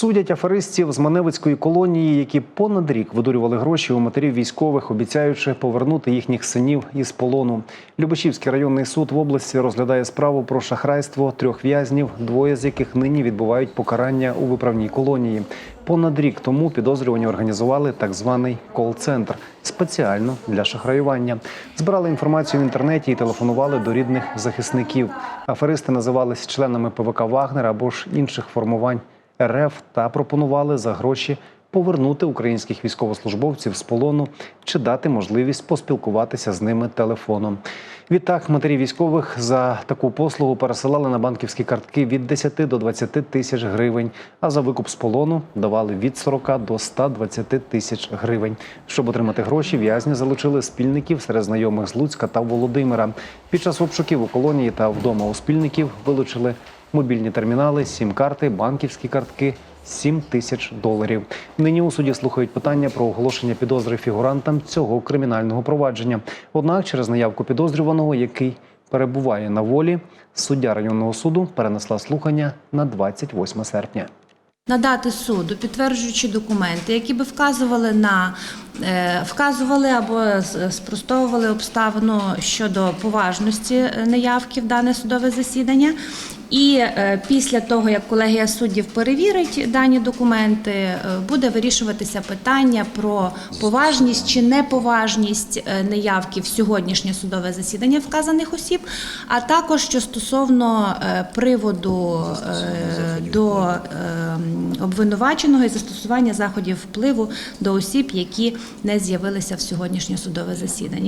Судять аферистів з Маневицької колонії, які понад рік видурювали гроші у матерів військових, обіцяючи повернути їхніх синів із полону. Любешівський районний суд в області розглядає справу про шахрайство трьох в'язнів, двоє з яких нині відбувають покарання у виправній колонії. Понад рік тому підозрювані організували так званий кол-центр спеціально для шахраювання. Збирали інформацію в інтернеті і телефонували до рідних захисників. Аферисти називались членами ПВК Вагнер або ж інших формувань РФ та пропонували за гроші повернути українських військовослужбовців з полону чи дати можливість поспілкуватися з ними телефоном. Відтак матері військових за таку послугу пересилали на банківські картки від 10 до 20 тисяч гривень, а за викуп з полону давали від 40 до 120 тисяч гривень. Щоб отримати гроші, в'язні залучили спільників серед знайомих з Луцька та Володимира. Під час обшуків у колонії та вдома у спільників вилучили мобільні термінали, сім-карти, банківські картки. 7 тисяч доларів. Нині у суді слухають питання про оголошення підозри фігурантам цього кримінального провадження. Однак, через наявку підозрюваного, який перебуває на волі, суддя районного суду перенесла слухання на 28 серпня. надати суду підтверджуючі документи, які би вказували на е, вказували або спростовували обставину щодо поважності е, неявки в дане судове засідання. І е, після того, як колегія суддів перевірить дані документи, е, буде вирішуватися питання про поважність чи неповажність е, неявки в сьогоднішнє судове засідання вказаних осіб, а також що стосовно приводу до обвинуваченого і застосування заходів впливу до осіб, які не з'явилися в сьогоднішнє судове засідання.